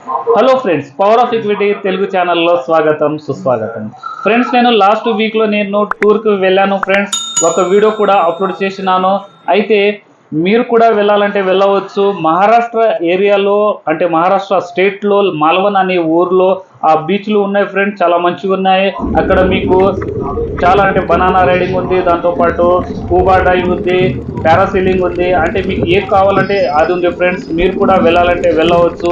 Hello friends power of equity Telugu ఛానల్లో స్వాగతం సుస్వాగతం. ఫ్రెండ్స్ నేను లాస్ట్ వీక్లో నేను టూర్కి వెళ్ళాను ఫ్రెండ్స్ ఒక వీడియో కూడా అప్లోడ్ చేసినాను. అయితే మీరు కూడా వెళ్ళాలంటే వెళ్ళవచ్చు. మహారాష్ట్ర ఏరియాలో అంటే మహారాష్ట్ర స్టేట్లో మాల్వన్ అనే ఊర్లో ఆ బీచ్లు ఉన్నాయి ఫ్రెండ్స్ చాలా మంచిగా ఉన్నాయి. అక్కడ మీకు చాలా అంటే బనానా రైడింగ్ ఉంది దాంతోపాటు స్కూబా డైవ్ ఉంది పారాసీలింగ్ ఉంది. అంటే మీకు ఏం కావాలంటే అది ఉంది ఫ్రెండ్స్ మీరు కూడా వెళ్ళాలంటే వెళ్ళవచ్చు.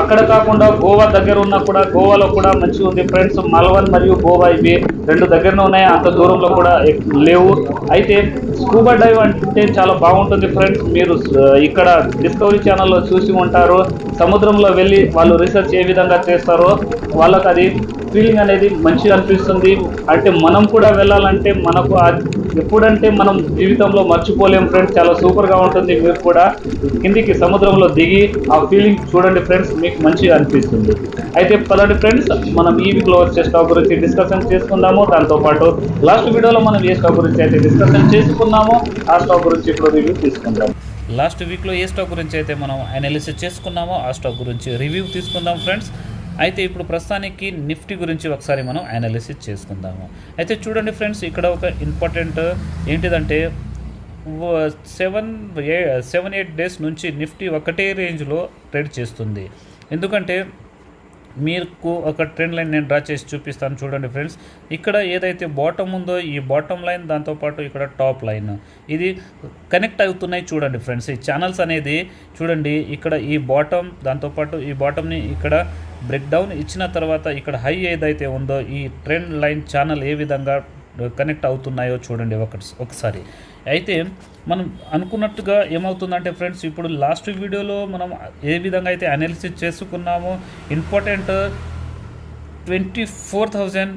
అక్కడ కాకుండా గోవా దగ్గర ఉన్న కూడా గోవాలో కూడా మంచిగా ఉంది ఫ్రెండ్స్ మల్వన్ మరియు గోవా ఇవి రెండు దగ్గరనే ఉన్నాయి. అంత దూరంలో కూడా లేవు. అయితే స్కూబా డైవ్ అంటే చాలా బాగుంటుంది ఫ్రెండ్స్ మీరు ఇక్కడ డిస్కవరీ ఛానల్లో చూసి ఉంటారు. సముద్రంలో వెళ్ళి వాళ్ళు రీసెర్చ్ ఏ విధంగా చేస్తారో వాళ్ళకి అది ఫీలింగ్ అనేది మంచిగా అనిపిస్తుంది. అంటే మనం కూడా వెళ్ళాలంటే మనకు ఎప్పుడంటే మనం జీవితంలో మర్చిపోలేం ఫ్రెండ్స్ చాలా సూపర్గా ఉంటుంది. మీరు కూడా కిందికి సముద్రంలో దిగి ఆ ఫీలింగ్ చూడండి ఫ్రెండ్స్ మీకు మంచిగా అనిపిస్తుంది. అయితే పదండి ఫ్రెండ్స్ మనం ఈ వీక్లో వచ్చే స్టాక్ గురించి డిస్కషన్ చేసుకుందాము. దాంతోపాటు లాస్ట్ వీడియోలో మనం ఏ స్టాక్ గురించి అయితే డిస్కషన్ చేసుకున్నామో ఆ స్టాక్ గురించి ఇప్పుడు రివ్యూ తీసుకుందాం. లాస్ట్ వీక్లో ఏ స్టాక్ గురించి అయితే మనం అనాలిసిస్ చేసుకున్నామో ఆ స్టాక్ గురించి రివ్యూ తీసుకుందాం ఫ్రెండ్స్ అయితే ఇప్పుడు ప్రస్తుతానికి నిఫ్టీ గురించి ఒకసారి మనం అనాలిసిస్ చేసుకుందాము. అయితే చూడండి ఫ్రెండ్స్ ఇక్కడ ఒక ఇంపార్టెంట్ ఏంటిదంటే సెవెన్ ఏ సెవెన్ ఎయిట్ డేస్ నుంచి నిఫ్టీ ఒకటే రేంజ్లో ట్రేడ్ చేస్తుంది. ఎందుకంటే మీకు ఒక ట్రెండ్ లైన్ నేను డ్రా చేసి చూపిస్తాను చూడండి ఫ్రెండ్స్. ఇక్కడ ఏదైతే బాటమ్ ఉందో ఈ బాటమ్ లైన్ దాంతోపాటు ఇక్కడ టాప్ లైన్ ఇది కనెక్ట్ అవుతున్నాయి చూడండి ఫ్రెండ్స్. ఈ ఛానల్స్ అనేది చూడండి ఇక్కడ ఈ బాటమ్ దాంతోపాటు ఈ బాటమ్ని ఇక్కడ బ్రేక్ డౌన్ ఇచ్చిన తర్వాత ఇక్కడ హై ఏదైతే ఉందో ఈ ట్రెండ్ లైన్ ఛానల్ ఏ విధంగా కనెక్ట్ అవుతున్నాయో చూడండి ఒకటి ఒకసారి. అయితే మనం అనుకున్నట్టుగా ఏమవుతుందంటే ఫ్రెండ్స్ ఇప్పుడు లాస్ట్ వీడియోలో మనం ఏ విధంగా అయితే అనాలిసిస్ చేసుకున్నామో important twenty four thousand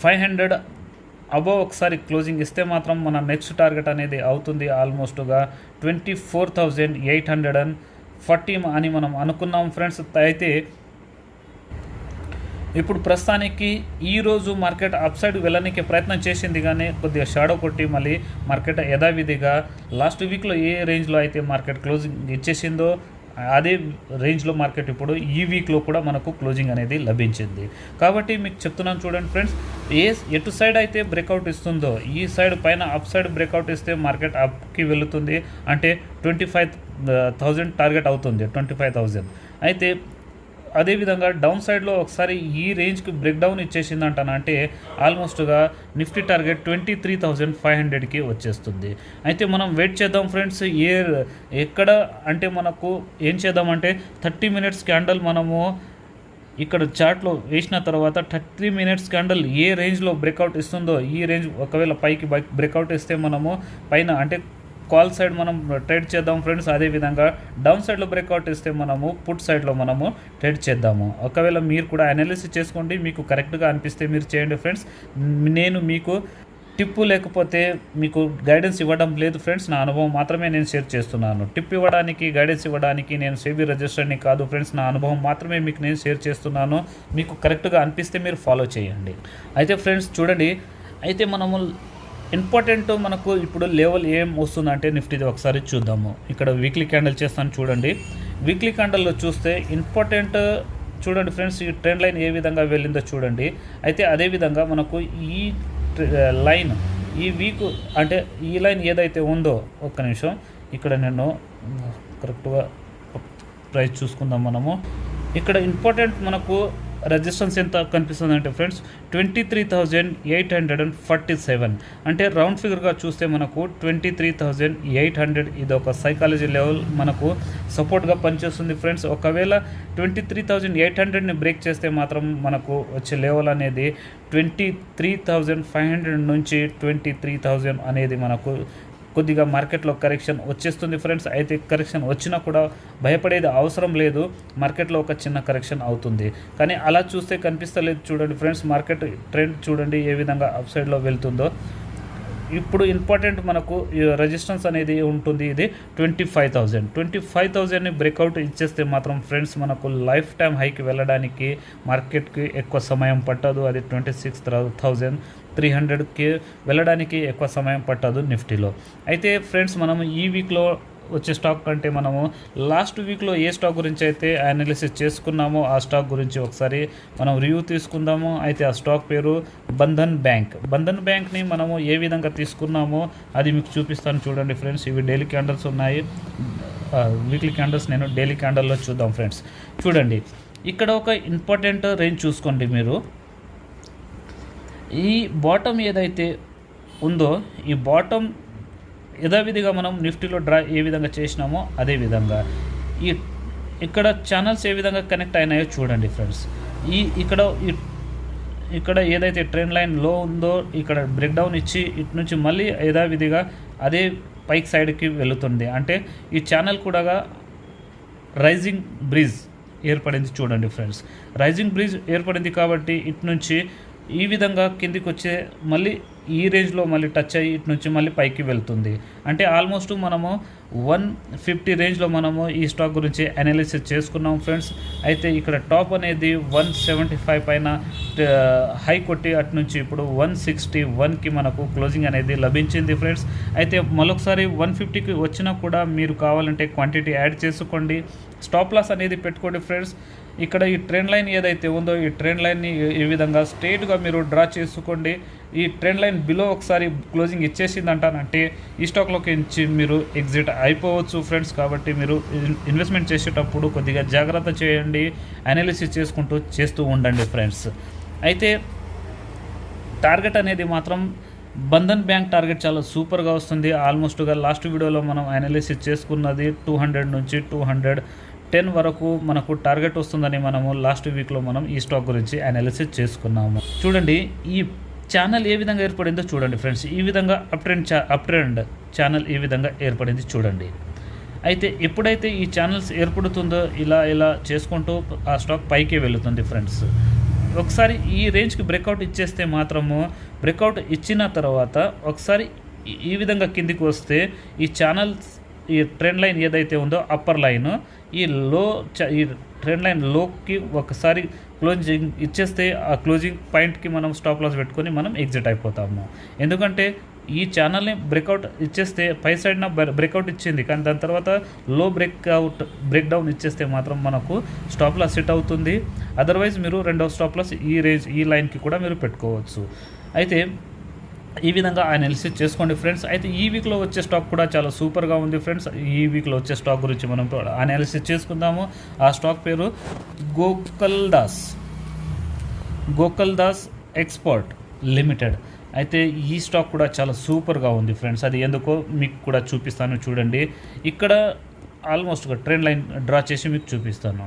five hundred above ఒకసారి క్లోజింగ్ ఇస్తే మాత్రం మన నెక్స్ట్ టార్గెట్ అనేది అవుతుంది ఆల్మోస్ట్గా twenty four thousand eight hundred and forty అని మనం అనుకున్నాం ఫ్రెండ్స్ అయితే ఇప్పుడు ప్రస్తుతానికి ఈ రోజు మార్కెట్ అప్ సైడ్ వెళ్ళడానికి ప్రయత్నం చేసింది కానీ కొద్దిగా షాడో కొట్టి మళ్ళీ మార్కెట్ యథావిధిగా లాస్ట్ వీక్లో ఏ రేంజ్లో అయితే మార్కెట్ క్లోజింగ్ ఇచ్చేసిందో అదే రేంజ్లో మార్కెట్ ఇప్పుడు ఈ వీక్లో కూడా మనకు క్లోజింగ్ అనేది లభించింది. కాబట్టి మీకు చెప్తున్నాను చూడండి ఫ్రెండ్స్ ఏ ఎటు సైడ్ అయితే బ్రేక్అవుట్ ఇస్తుందో ఈ సైడ్ పైన అప్ సైడ్ బ్రేక్అవుట్ ఇస్తే మార్కెట్ అప్కి వెళుతుంది. అంటే ట్వంటీ ఫైవ్ థౌజండ్ టార్గెట్ అవుతుంది ట్వంటీ ఫైవ్ థౌజండ్ అయితే అదేవిధంగా డౌన్ సైడ్లో ఒకసారి ఈ రేంజ్కి బ్రేక్ డౌన్ ఇచ్చేసింది అంటే ఆల్మోస్ట్గా Nifty target twenty three thousand five హండ్రెడ్కి వచ్చేస్తుంది. అయితే మనం వెయిట్ చేద్దాం ఫ్రెండ్స్ ఏ ఎక్కడ అంటే మనకు ఏం చేద్దామంటే థర్టీ మినిట్స్ క్యాండల్ మనము ఇక్కడ చార్ట్లో వేసిన తర్వాత థర్టీ మినిట్స్ క్యాండల్ ఏ రేంజ్లో బ్రేక్అవుట్ ఇస్తుందో ఈ రేంజ్ ఒకవేళ పైకి బ్రేక్అవుట్ ఇస్తే మనము పైన అంటే కాల్ సైడ్ మనం ట్రేడ్ చేద్దాం ఫ్రెండ్స్. అదేవిధంగా డౌన్ సైడ్లో బ్రేక్అవుట్ ఇస్తే మనము పుట్ సైడ్లో మనము ట్రేడ్ చేద్దాము. ఒకవేళ మీరు కూడా అనాలిసిస్ చేసుకోండి. మీకు కరెక్ట్గా అనిపిస్తే మీరు చేయండి ఫ్రెండ్స్. నేను మీకు టిప్పు లేకపోతే మీకు గైడెన్స్ ఇవ్వడం లేదు ఫ్రెండ్స్. నా అనుభవం మాత్రమే నేను షేర్ చేస్తున్నాను. టిప్ ఇవ్వడానికి గైడెన్స్ ఇవ్వడానికి నేను సేబీ రిజిస్టర్ని కాదు ఫ్రెండ్స్. నా అనుభవం మాత్రమే మీకు నేను షేర్ చేస్తున్నాను. మీకు కరెక్ట్గా అనిపిస్తే మీరు ఫాలో చేయండి. అయితే ఫ్రెండ్స్ చూడండి. అయితే మనము ఇంపార్టెంట్ మనకు ఇప్పుడు లెవెల్ ఏం వస్తుందంటే నిఫ్టీది ఒకసారి చూద్దాము. ఇక్కడ వీక్లీ క్యాండిల్ చేస్తాను చూడండి. వీక్లీ క్యాండిల్లో చూస్తే ఇంపార్టెంట్ చూడండి ఫ్రెండ్స్ ఈ ట్రెండ్ లైన్ ఏ విధంగా వెళ్ళిందో చూడండి. అయితే అదేవిధంగా మనకు ఈ లైన్ ఈ వీక్ అంటే ఈ లైన్ ఏదైతే ఉందో ఒక్క నిమిషం ఇక్కడ నేను కరెక్ట్గా ప్రైస్ చూసుకుందాం మనము. ఇక్కడ ఇంపార్టెంట్ మనకు రెజిస్టెన్స్ ఎంత కనిపిస్తుంది అంటే friends twenty three thousand eight hundred and forty seven అంటే రౌండ్ ఫిగర్గా చూస్తే మనకు twenty three thousand eight hundred ఇది ఒక సైకాలజీ లెవెల్ మనకు సపోర్ట్గా పనిచేస్తుంది ఫ్రెండ్స్. ఒకవేళ ట్వంటీ త్రీ థౌజండ్ ఎయిట్ హండ్రెడ్ని బ్రేక్ చేస్తే మాత్రం మనకు వచ్చే లెవెల్ అనేది twenty three thousand five hundred నుంచి ట్వంటీ త్రీ థౌజండ్ అనేది మనకు కొద్దిగా మార్కెట్లో కరెక్షన్ వచ్చేస్తుంది ఫ్రెండ్స్. అయితే కరెక్షన్ వచ్చినా కూడా భయపడేది అవసరం లేదు. మార్కెట్లో ఒక చిన్న కరెక్షన్ అవుతుంది. కానీ అలా చూస్తే కనిపిస్తలేదు చూడండి ఫ్రెండ్స్. మార్కెట్ ట్రెండ్ చూడండి ఏ విధంగా అప్ సైడ్లో వెళ్తుందో. ఇప్పుడు ఇంపార్టెంట్ మనకు రెజిస్టెన్స్ అనేది ఉంటుంది. ఇది twenty five thousand. Twenty five థౌజండ్ని breakout ఇచ్చేస్తే మాత్రం ఫ్రెండ్స్ మనకు లైఫ్ టైం హైకి వెళ్ళడానికి మార్కెట్కి ఎక్కువ సమయం పట్టదు. అది ట్వంటీ సిక్స్ థౌజండ్. త్రీ హండ్రెడ్కి వెళ్ళడానికి ఎక్కువ సమయం పట్టదు నిఫ్టీలో. అయితే ఫ్రెండ్స్ మనం ఈ వీక్లో వచ్చే స్టాక్ కంటే మనము లాస్ట్ వీక్లో ఏ స్టాక్ గురించి అయితే అనాలిసిస్ చేసుకున్నామో ఆ స్టాక్ గురించి ఒకసారి మనం రివ్యూ తీసుకుందాము. అయితే ఆ స్టాక్ పేరు బంధన్ బ్యాంక్. బంధన్ బ్యాంక్ని మనము ఏ విధంగా తీసుకున్నామో అది మీకు చూపిస్తాను చూడండి ఫ్రెండ్స్. ఇవి డైలీ క్యాండల్స్ ఉన్నాయి. వీక్లీ క్యాండల్స్ నేను డైలీ క్యాండల్లో చూద్దాం ఫ్రెండ్స్. చూడండి ఇక్కడ ఒక ఇంపార్టెంట్ రేంజ్ చూసుకోండి మీరు. ఈ బాటమ్ ఏదైతే ఉందో ఈ బాటమ్ యథావిధిగా మనం నిఫ్టీలో డ్రా ఏ విధంగా చేసినామో అదే విధంగా. ఈ ఇక్కడ ఛానల్స్ ఏ విధంగా కనెక్ట్ అయినాయో చూడండి ఫ్రెండ్స్ ఈ ఇక్కడ ఈ ఇక్కడ ఏదైతే ట్రెండ్ లైన్లో ఉందో ఇక్కడ బ్రేక్ డౌన్ ఇచ్చి ఇటు నుంచి మళ్ళీ యథావిధిగా అదే పైక్ సైడ్కి వెళుతుంది అంటే ఈ ఛానల్ కూడా రైజింగ్ బ్రిడ్జ్ ఏర్పడింది చూడండి ఫ్రెండ్స్ రైజింగ్ బ్రిడ్జ్ ఏర్పడింది కాబట్టి ఇటు నుంచి ఈ విధంగా కిందికి వచ్చే మళ్ళీ ఈ రేంజ్లో మళ్ళీ టచ్ అయ్యి ఇటు నుంచి మళ్ళీ పైకి వెళ్తుంది. అంటే ఆల్మోస్ట్ మనము వన్ ఫిఫ్టీ రేంజ్లో మనము ఈ స్టాక్ గురించి అనాలిసిస్ చేసుకున్నాం ఫ్రెండ్స్ అయితే ఇక్కడ టాప్ అనేది వన్ సెవెంటీ ఫైవ్ పైన హై కొట్టి అటు నుంచి ఇప్పుడు వన్ సిక్స్టీ వన్కి మనకు క్లోజింగ్ అనేది లభించింది ఫ్రెండ్స్ అయితే మరొకసారి వన్ ఫిఫ్టీకి వచ్చినా కూడా మీరు కావాలంటే క్వాంటిటీ యాడ్ చేసుకోండి. స్టాప్ లాస్ అనేది పెట్టుకోండి ఫ్రెండ్స్ ఇక్కడ ఈ ట్రెండ్ లైన్ ఏదైతే ఉందో ఈ ట్రెండ్ లైన్ని ఈ విధంగా స్ట్రైట్గా మీరు డ్రా చేసుకోండి. ఈ ట్రెండ్ లైన్ బిలో ఒకసారి క్లోజింగ్ ఇచ్చేసింది అంటానంటే ఈ స్టాక్లోకి మీరు ఎగ్జిట్ అయిపోవచ్చు ఫ్రెండ్స్. కాబట్టి మీరు ఇన్వెస్ట్మెంట్ చేసేటప్పుడు కొద్దిగా జాగ్రత్త చేయండి అనాలిసిస్ చేసుకుంటూ చేస్తూ ఉండండి ఫ్రెండ్స్. అయితే టార్గెట్ అనేది మాత్రం బంధన్ బ్యాంక్ టార్గెట్ చాలా సూపర్గా వస్తుంది. ఆల్మోస్ట్గా లాస్ట్ వీడియోలో మనం అనాలిసిస్ చేసుకున్నది టూ హండ్రెడ్ నుంచి టూ హండ్రెడ్ టెన్ వరకు మనకు టార్గెట్ వస్తుందని మనము లాస్ట్ వీక్లో మనం ఈ స్టాక్ గురించి అనాలిసిస్ చేసుకున్నాము. చూడండి ఈ ఛానల్ ఏ విధంగా ఏర్పడిందో చూడండి ఫ్రెండ్స్. ఈ విధంగా అప్ ట్రెండ్ చా అప్ ట్రెండ్ ఛానల్ ఈ విధంగా ఏర్పడింది చూడండి. అయితే ఎప్పుడైతే ఈ ఛానల్స్ ఏర్పడుతుందో ఇలా ఇలా చేసుకుంటూ ఆ స్టాక్ పైకి వెళుతుంది ఫ్రెండ్స్. ఒకసారి ఈ రేంజ్కి బ్రేక్అవుట్ ఇచ్చేస్తే మాత్రము బ్రేక్అవుట్ ఇచ్చిన తర్వాత ఒకసారి ఈ- ఈ విధంగా కిందికి వస్తే ఈ ఛానల్స్ ఈ ట్రెండ్ లైన్ ఏదైతే ఉందో అప్పర్ లైన్ ఈ లో ఈ ట్రెండ్ లైన్లోకి ఒకసారి క్లోజింగ్ ఇచ్చేస్తే ఆ క్లోజింగ్ పాయింట్కి మనం స్టాప్ లాస్ పెట్టుకొని మనం ఎగ్జిట్ అయిపోతాము. ఎందుకంటే ఈ ఛానల్ని బ్రేక్అవుట్ ఇచ్చేస్తే పై సైడ్న బ్రేక్అవుట్ ఇచ్చింది. కానీ దాని తర్వాత లో బ్రేక్అవుట్ బ్రేక్ డౌన్ ఇచ్చేస్తే మాత్రం మనకు స్టాప్ లాస్ సెట్ అవుతుంది. అదర్వైజ్ మీరు రెండవ స్టాప్ లాస్ ఈ రేంజ్ ఈ లైన్కి కూడా మీరు పెట్టుకోవచ్చు. అయితే ఈ విధంగా అనాలిసిస్ చేసుకోండి ఫ్రెండ్స్. అయితే ఈ వీక్లో వచ్చే స్టాక్ కూడా చాలా సూపర్గా ఉంది ఫ్రెండ్స్. ఈ వీక్లో వచ్చే స్టాక్ గురించి మనం అనాలిసిస్ చేసుకుందాము. ఆ స్టాక్ పేరు గోకల్ దాస్. గోకల్ దాస్ ఎక్స్పోర్ట్ లిమిటెడ్ అయితే ఈ స్టాక్ కూడా చాలా సూపర్గా ఉంది ఫ్రెండ్స్. అది ఎందుకో మీకు కూడా చూపిస్తాను చూడండి. ఇక్కడ ఆల్మోస్ట్గా ట్రెండ్ లైన్ డ్రా చేసి మీకు చూపిస్తాను.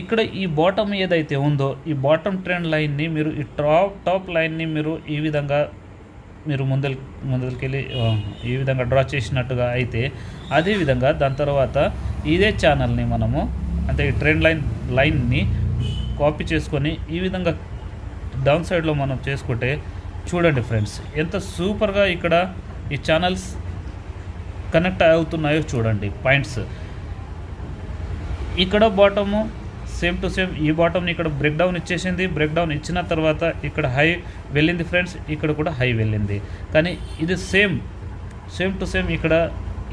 ఇక్కడ ఈ బాటమ్ ఏదైతే ఉందో ఈ బాటమ్ ట్రెండ్ లైన్ని మీరు ఈ టాప్ టాప్ లైన్ని మీరు ఈ విధంగా మీరు ముందల ముందరికెళ్ళి ఈ విధంగా డ్రా చేసినట్టుగా అయితే అదేవిధంగా దాని తర్వాత ఇదే ఛానల్ని మనము అంటే ఈ ట్రెండ్ లైన్ లైన్ని కాపీ చేసుకొని ఈ విధంగా డౌన్ సైడ్లో మనం చేసుకుంటే చూడండి ఫ్రెండ్స్ ఎంత సూపర్గా ఇక్కడ ఈ ఛానల్స్ కనెక్ట్ అవుతున్నాయో చూడండి పాయింట్స్. ఇక్కడ బాటము సేమ్ టు సేమ్ ఈ బాటమ్ని ఇక్కడ బ్రేక్ డౌన్ ఇచ్చేసింది. బ్రేక్ డౌన్ ఇచ్చిన తర్వాత ఇక్కడ హై వెళ్ళింది ఫ్రెండ్స్ ఇక్కడ కూడా హై వెళ్ళింది. కానీ ఇది సేమ్ సేమ్ టు సేమ్ ఇక్కడ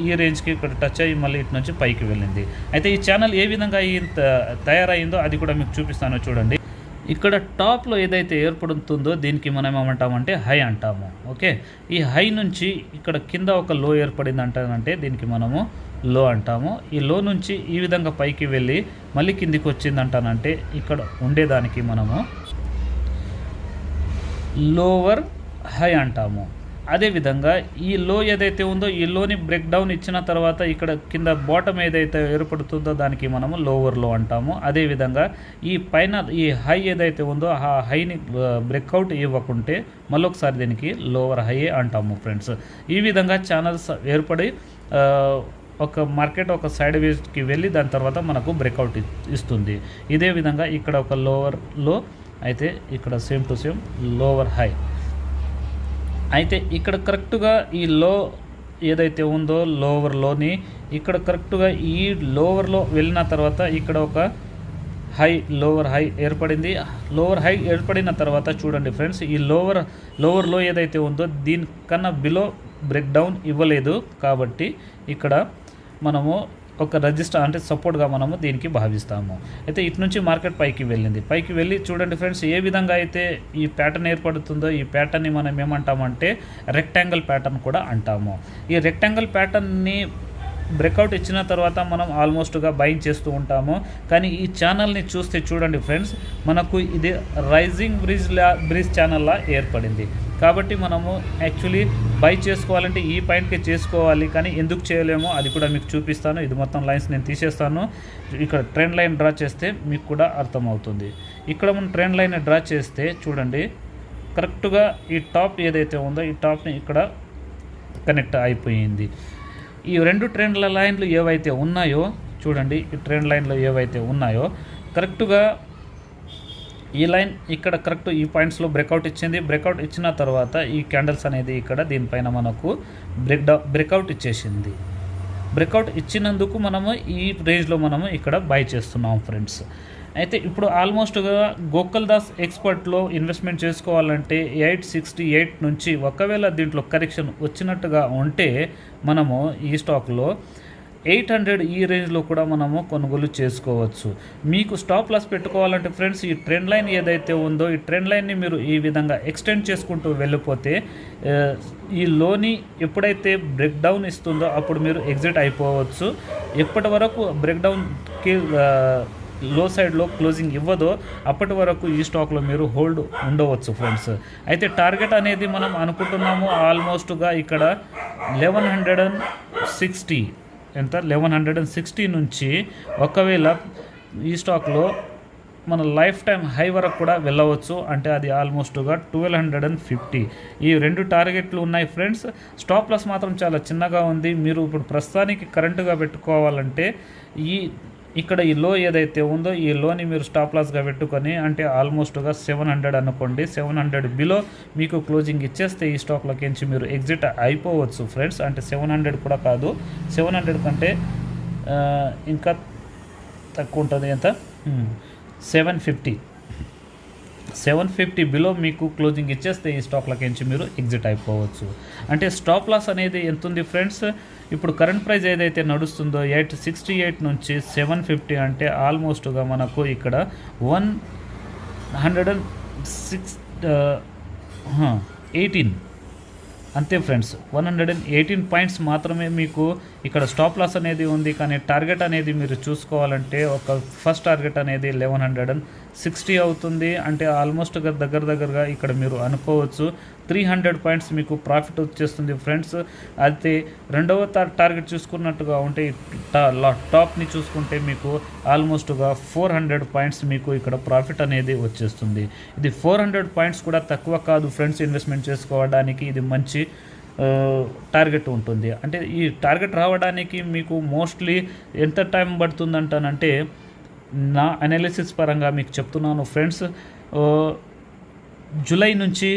ఈ రేంజ్కి ఇక్కడ టచ్ అయ్యి మళ్ళీ ఇటు నుంచి పైకి వెళ్ళింది. అయితే ఈ ఛానల్ ఏ విధంగా తయారైందో తయారయ్యిందో అది కూడా మీకు చూపిస్తాను చూడండి. ఇక్కడ టాప్లో ఏదైతే ఏర్పడుతుందో దీనికి మనం ఏమంటామంటే హై అంటాము. ఓకే ఈ హై నుంచి ఇక్కడ కింద ఒక లో ఏర్పడింది అంటానంటే దీనికి మనము లో అంటాము. ఈ లో నుంచి ఈ విధంగా పైకి వెళ్ళి మళ్ళీ కిందికి వచ్చింది అంటానంటే ఇక్కడ ఉండేదానికి మనము లోవర్ హై అంటాము. అదేవిధంగా ఈ లో ఏదైతే ఉందో ఈ లోని బ్రేక్ డౌన్ ఇచ్చిన తర్వాత ఇక్కడ కింద బాటమ్ ఏదైతే ఏర్పడుతుందో దానికి మనము లోవర్లో అంటాము. అదేవిధంగా ఈ పైన ఈ హై ఏదైతే ఉందో ఆ హైని బ్రేక్అవుట్ ఇవ్వకుంటే మళ్ళొకసారి దీనికి లోవర్ హై అంటాము ఫ్రెండ్స్. ఈ విధంగా ఛానల్స్ ఏర్పడి ఒక మార్కెట్ ఒక సైడ్ వేస్కి వెళ్ళి దాని తర్వాత మనకు బ్రేక్అవుట్ ఇస్తుంది. ఇదే విధంగా ఇక్కడ ఒక లోవర్లో అయితే ఇక్కడ same to same lower high అయితే ఇక్కడ కరెక్ట్గా ఈ లో ఏదైతే ఉందో లోవర్లోని ఇక్కడ కరెక్ట్గా ఈ లోవర్లో వెళ్ళిన తర్వాత ఇక్కడ ఒక హై లోవర్ హై ఏర్పడింది. లోవర్ హై ఏర్పడిన తర్వాత చూడండి ఫ్రెండ్స్ ఈ లోవర్ లోవర్లో ఏదైతే ఉందో దీనికన్నా బిలో బ్రేక్ డౌన్ ఇవ్వలేదు కాబట్టి ఇక్కడ మనము ఒక రిజిస్టర్ అంటే సపోర్ట్గా మనము దీనికి భావిస్తాము. అయితే ఇటు నుంచి మార్కెట్ పైకి వెళ్ళింది. పైకి వెళ్ళి చూడండి ఫ్రెండ్స్ ఏ విధంగా అయితే ఈ ప్యాటర్న్ ఏర్పడుతుందో ఈ ప్యాటర్న్ని మనం ఏమంటామంటే రెక్టాంగిల్ ప్యాటర్న్ కూడా అంటాము. ఈ రెక్టాంగిల్ ప్యాటర్న్ని బ్రేక్అవుట్ ఇచ్చిన తర్వాత మనం ఆల్మోస్ట్గా బయింగ్ చేస్తూ ఉంటాము. కానీ ఈ ఛానల్ని చూస్తే చూడండి ఫ్రెండ్స్ మనకు ఇది రైజింగ్ బ్రిడ్జ్ లా బ్రిడ్జ్ ఛానల్లా ఏర్పడింది. కాబట్టి మనము యాక్చువల్లీ బై చేసుకోవాలంటే ఈ పాయింట్కి చేసుకోవాలి కానీ ఎందుకు చేయలేమో అది కూడా మీకు చూపిస్తాను. ఇది మొత్తం లైన్స్ నేను తీసేస్తాను. ఇక్కడ ట్రెండ్ లైన్ డ్రా చేస్తే మీకు కూడా అర్థమవుతుంది. ఇక్కడ మనం ట్రెండ్ లైన్ డ్రా చేస్తే చూడండి కరెక్ట్గా ఈ టాప్ ఏదైతే ఉందో ఈ టాప్ని ఇక్కడ కనెక్ట్ అయిపోయింది. ఈ రెండు ట్రెండ్ల లైన్లు ఏవైతే ఉన్నాయో చూడండి ఈ ట్రెండ్ లైన్లు ఏవైతే ఉన్నాయో కరెక్ట్గా ఈ లైన్ ఇక్కడ కరెక్ట్ ఈ పాయింట్స్లో బ్రేక్అవుట్ ఇచ్చింది. బ్రేక్అవుట్ ఇచ్చిన తర్వాత ఈ క్యాండిల్స్ అనేది ఇక్కడ దీనిపైన మనకు బ్రేక్ డౌ బ్రేక్అవుట్ ఇచ్చేసింది. బ్రేక్అవుట్ ఇచ్చినందుకు మనము ఈ రేంజ్లో మనము ఇక్కడ బై చేస్తున్నాం ఫ్రెండ్స్. అయితే ఇప్పుడు ఆల్మోస్ట్గా గోకుల్ దాస్ ఎక్స్పర్ట్లో ఇన్వెస్ట్మెంట్ చేసుకోవాలంటే ఎయిట్ సిక్స్టీ ఎయిట్ నుంచి ఒకవేళ దీంట్లో కరెక్షన్ వచ్చినట్టుగా ఉంటే మనము ఈ స్టాక్లో ఎయిట్ హండ్రెడ్ ఈ రేంజ్లో కూడా మనము కొనుగోలు చేసుకోవచ్చు. మీకు స్టాప్ లాస్ పెట్టుకోవాలంటే ఫ్రెండ్స్ ఈ ట్రెండ్ లైన్ ఏదైతే ఉందో ఈ ట్రెండ్ లైన్ని మీరు ఈ విధంగా ఎక్స్టెండ్ చేసుకుంటూ వెళ్ళిపోతే ఈ లోని ఎప్పుడైతే బ్రేక్ డౌన్ ఇస్తుందో అప్పుడు మీరు ఎగ్జిట్ అయిపోవచ్చు. ఎప్పటి వరకు బ్రేక్ డౌన్కి లో సైడ్లో క్లోజింగ్ ఇవ్వదో అప్పటి వరకు ఈ స్టాక్లో మీరు హోల్డ్ ఉండవచ్చు ఫ్రెండ్స్. అయితే టార్గెట్ అనేది మనం అనుకుంటున్నాము ఆల్మోస్ట్గా ఇక్కడ లెవెన్ హండ్రెడ్ అండ్ సిక్స్టీ. ఎంత? లెవెన్ హండ్రెడ్ అండ్ సిక్స్టీ నుంచి ఒకవేళ ఈ స్టాక్లో మన లైఫ్ టైం హై వరకు కూడా వెళ్ళవచ్చు. అంటే అది ఆల్మోస్ట్గా ట్వెల్వ్ హండ్రెడ్ అండ్ ఫిఫ్టీ. ఈ రెండు టార్గెట్లు ఉన్నాయి ఫ్రెండ్స్. స్టాప్ లాస్ మాత్రం చాలా చిన్నగా ఉంది. మీరు ఇప్పుడు ప్రస్తుతానికి కరెంటుగా పెట్టుకోవాలంటే ఈ ఇక్కడ ఈ లో ఏదైతే ఉందో ఈ లోని మీరు స్టాప్ లాస్గా పెట్టుకొని అంటే ఆల్మోస్ట్గా సెవెన్ హండ్రెడ్ అనుకోండి. సెవెన్ హండ్రెడ్ బిలో మీకు క్లోజింగ్ ఇచ్చేస్తే ఈ స్టాక్లోకి నుంచి మీరు ఎగ్జిట్ అయిపోవచ్చు ఫ్రెండ్స్ అంటే సెవెన్ హండ్రెడ్ కూడా కాదు. సెవెన్ హండ్రెడ్ కంటే ఇంకా తక్కువ ఉంటుంది ఎంత? Seven fifty seven fifty below మీకు క్లోజింగ్ ఇచ్చేస్తే ఈ స్టాక్లకి నుంచి మీరు ఎగ్జిట్ అయిపోవచ్చు. అంటే స్టాప్ లాస్ అనేది ఎంత ఉంది ఫ్రెండ్స్? ఇప్పుడు కరెంట్ ప్రైస్ ఏదైతే నడుస్తుందో ఎయిట్ సిక్స్టీ ఎయిట్ నుంచి సెవెన్ ఫిఫ్టీ అంటే ఆల్మోస్ట్గా మనకు ఇక్కడ one hundred and six eighteen. అంతే friends one hundred and eighteen points మాత్రమే మీకు ఇక్కడ స్టాప్ లాస్ అనేది ఉంది కానీ టార్గెట్ అనేది మీరు చూసుకోవాలంటే ఒక ఫస్ట్ టార్గెట్ అనేది లెవెన్ హండ్రెడ్ అండ్ సిక్స్టీ అవుతుంది. అంటే ఆల్మోస్ట్ దగ్గర దగ్గరగా ఇక్కడ మీరు అనుకోవచ్చు. త్రీ హండ్రెడ్ పాయింట్స్ మీకు ప్రాఫిట్ వచ్చేస్తుంది ఫ్రెండ్స్ అయితే రెండవ టార్గెట్ చూసుకున్నట్టుగా ఉంటే టా- లా- టాప్ని చూసుకుంటే మీకు ఆల్మోస్ట్గా ఫోర్ హండ్రెడ్ పాయింట్స్ మీకు ఇక్కడ ప్రాఫిట్ అనేది వచ్చేస్తుంది. ఇది ఫోర్ హండ్రెడ్ పాయింట్స్ కూడా తక్కువ కాదు ఫ్రెండ్స్ ఇన్వెస్ట్మెంట్ చేసుకోవడానికి ఇది మంచి టార్గెట్ ఉంటుంది. అంటే ఈ టార్గెట్ రావడానికి మీకు మోస్ట్లీ ఎంత టైం పడుతుందంటానంటే నా అనాలిసిస్ పరంగా మీకు చెప్తున్నాను ఫ్రెండ్స్ జూలై నుంచి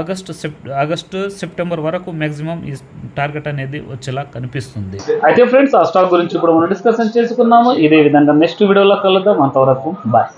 ఆగస్ట్ సెప్ ఆగస్టు సెప్టెంబర్ వరకు మ్యాక్సిమం ఈ టార్గెట్ అనేది వచ్చేలా కనిపిస్తుంది. అయితే ఫ్రెండ్స్ ఆ స్టాక్ గురించి ఇప్పుడు మనం డిస్కషన్ చేసుకున్నాము ఇదే విధంగా నెక్స్ట్ వీడియోలో కలుద్దాం. అంతవరకు బాయ్.